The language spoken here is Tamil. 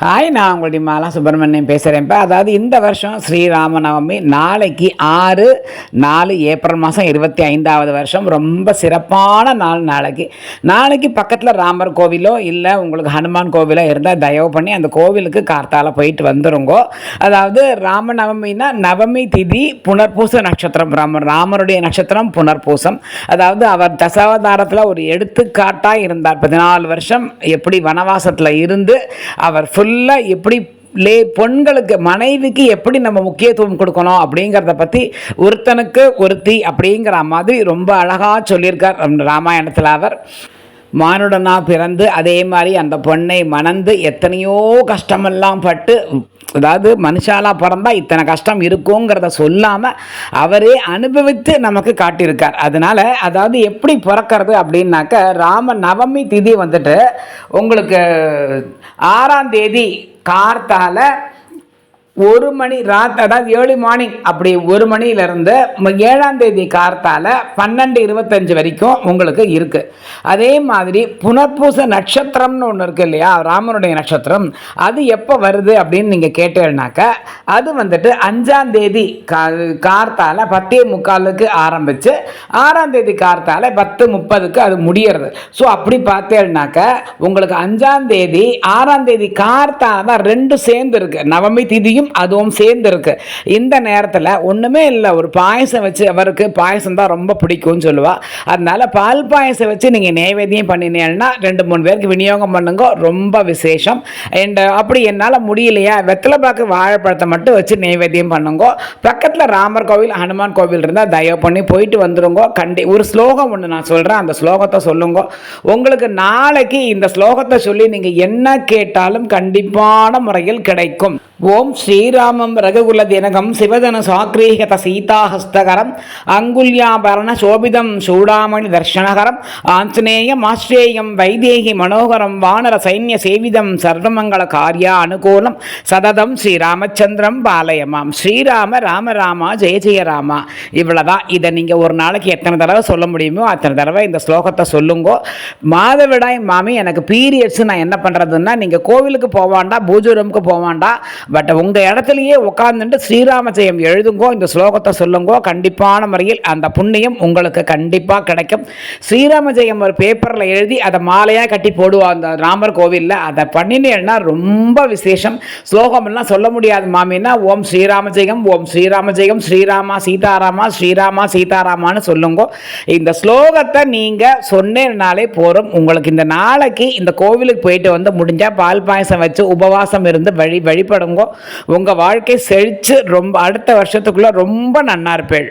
ஹாய் நான் உங்களுடைய மாலா சுப்பிரமணியம் பேசுகிறேன்ப்பா அதாவது இந்த வருஷம் ஸ்ரீராமநவமி நாளைக்கு ஆறு நாலு ஏப்ரல் மாதம் இருபத்தி ஐந்தாவது வருஷம். ரொம்ப சிறப்பான நாள் நாளைக்கு. நாளைக்கு பக்கத்தில் ராமர் கோவிலோ இல்லை உங்களுக்கு ஹனுமான் கோவிலோ இருந்தால் தயவு பண்ணி அந்த கோவிலுக்கு கார்த்தால போயிட்டு வந்துருங்கோ. அதாவது ராமநவமின்னா நவமி திதி புனர்பூச நட்சத்திரம். ராமர் ராமருடைய நட்சத்திரம் புனர்பூசம். அதாவது அவர் தசாவதாரத்தில் ஒரு எடுத்துக்காட்டாக இருந்தார். பதினாலு வருஷம் எப்படி வனவாசத்தில் இருந்து அவர் ஃபுல் ஃபுல்லாக எப்படி லே பெண்களுக்கு மனைவிக்கு எப்படி நம்ம முக்கியத்துவம் கொடுக்கணும் அப்படிங்கிறத பற்றி ஒருத்தனுக்கு ஒருத்தி அப்படிங்கிற மாதிரி ரொம்ப அழகாக சொல்லியிருக்கார் ராமாயணத்தில் அவர். மானுடனாக பிறந்து அதே மாதிரி அந்த பொண்ணை மணந்து எத்தனையோ கஷ்டமெல்லாம் பட்டு அதாவது மனுஷாலாக பிறந்தா இத்தனை கஷ்டம் இருக்குங்கிறத சொல்லாமல் அவரே அனுபவித்து நமக்கு காட்டியிருக்கார். அதனால் அதாவது எப்படி பிறக்கிறது அப்படின்னாக்க ராம நவமி திதி வந்துட்டு உங்களுக்கு ஆறாம் தேதி கார்த்தால ஒரு மணி ராத் அதாவது மார்னிங் அப்படி ஒரு மணியிலிருந்து ஏழாம் தேதி கார்த்தால பன்னெண்டு இருபத்தஞ்சு வரைக்கும் உங்களுக்கு இருக்குது அதே மாதிரி புனர்பூச நட்சத்திரம்னு ஒன்று இருக்குது இல்லையா? ராமனுடைய நட்சத்திரம். அது எப்போ வருது அப்படின்னு நீங்கள் கேட்டீங்கன்னாக்க அது வந்துட்டு அஞ்சாம் தேதி கா கார்த்தால பத்தே முக்காலுக்கு ஆரம்பித்து ஆறாம் தேதி கார்த்தால பத்து முப்பதுக்கு அது முடியறது. ஸோ அப்படி பார்த்தேன்னாக்க உங்களுக்கு அஞ்சாம் தேதி ஆறாம் தேதி கார்த்தால தான் ரெண்டு சேர்ந்து இருக்குது நவமி திதியும் அதுவும் சேர்ந்து இருக்கு இந்த நேரத்தில் ஒன்றுமே இல்லை. ஒரு பாயசம் வச்சு அவருக்கு பாயசம் தான் ரொம்ப பிடிக்கும்னு சொல்லுவா. அதனால பால் பாயசம் வச்சு நீங்கள் நைவேத்தியம் பண்ணினீங்கன்னா ரெண்டு மூணு பேருக்கு விநியோகம் பண்ணுங்க. ரொம்ப விசேஷம். அண்ட் அப்படி என்னால் முடியலையா? வெத்தலை பாக்கு வாழைப்பழத்தை மட்டும் வச்சு நைவேத்தியம் பண்ணுங்க. பக்கத்தில் ராமர் கோவில் ஹனுமான் கோவில் இருந்தால் தயவு பண்ணி போயிட்டு வந்துருங்க. கண்டி ஒரு ஸ்லோகம் ஒன்று நான் சொல்கிறேன் அந்த ஸ்லோகத்தை சொல்லுங்க. உங்களுக்கு நாளைக்கு இந்த ஸ்லோகத்தை சொல்லி நீங்கள் என்ன கேட்டாலும் கண்டிப்பான முறையில் கிடைக்கும். ஓம் ஸ்ரீராமம் ரகுகுல தினகம் சிவதன சாக்ரீகத சீதாஹஸ்தகரம் அங்குல்யாபரண சோபிதம் சூடாமணி தர்ஷனகரம் ஆஞ்சநேயம் ஆஸ்ரேயம் வைதேகி மனோகரம் வானர சைன்ய சேவிதம் சர்வமங்கள காரியா அனுகூலம் சததம் ஸ்ரீராமச்சந்திரம் பாலயமாம். ஸ்ரீராம ராம ராமா ஜெய ஜெய ராமா. இவ்வளவுதான். இதை நீங்கள் ஒரு நாளைக்கு எத்தனை தடவை சொல்ல முடியுமோ அத்தனை தடவை இந்த ஸ்லோகத்தை சொல்லுங்கோ. மாதவிடாய் மாமி எனக்கு பீரியட்ஸ் நான் என்ன பண்ணுறதுன்னா நீங்கள் கோவிலுக்கு போவாண்டா பூஜூரமுக்கு போவாண்டா பட் உங்கள் இடத்துலையே உட்காந்துட்டு ஸ்ரீராம ஜெயம் எழுதுங்கோ இந்த ஸ்லோகத்தை சொல்லுங்கோ கண்டிப்பான முறையில் அந்த புண்ணியம் உங்களுக்கு கண்டிப்பாக கிடைக்கும். ஸ்ரீராம ஜெயம் ஒரு பேப்பரில் எழுதி அதை மாலையாக கட்டி போடுவோம் அந்த ராமர் கோவிலில். அதை பண்ணினேன்னா ரொம்ப விசேஷம். ஸ்லோகம்லாம் சொல்ல முடியாது மாமின்னா ஓம் ஸ்ரீராம ஜெயம் ஓம் ஸ்ரீராம ஜெயம் ஸ்ரீராமா சீதாராமா ஸ்ரீராமா சீதாராமான்னு சொல்லுங்க. இந்த ஸ்லோகத்தை நீங்கள் சொன்னேன்னாலே போதும் உங்களுக்கு இந்த நாளைக்கு இந்த கோவிலுக்கு போயிட்டு வந்து முடிஞ்சால் பால் பாயசம் வச்சு உபவாசம் இருந்து வழி வழிபடுங்க. உங்கள் வாழ்க்கை செழித்து ரொம்ப அடுத்த வருஷத்துக்குள்ளே ரொம்ப நன்னா இருப்பேள்.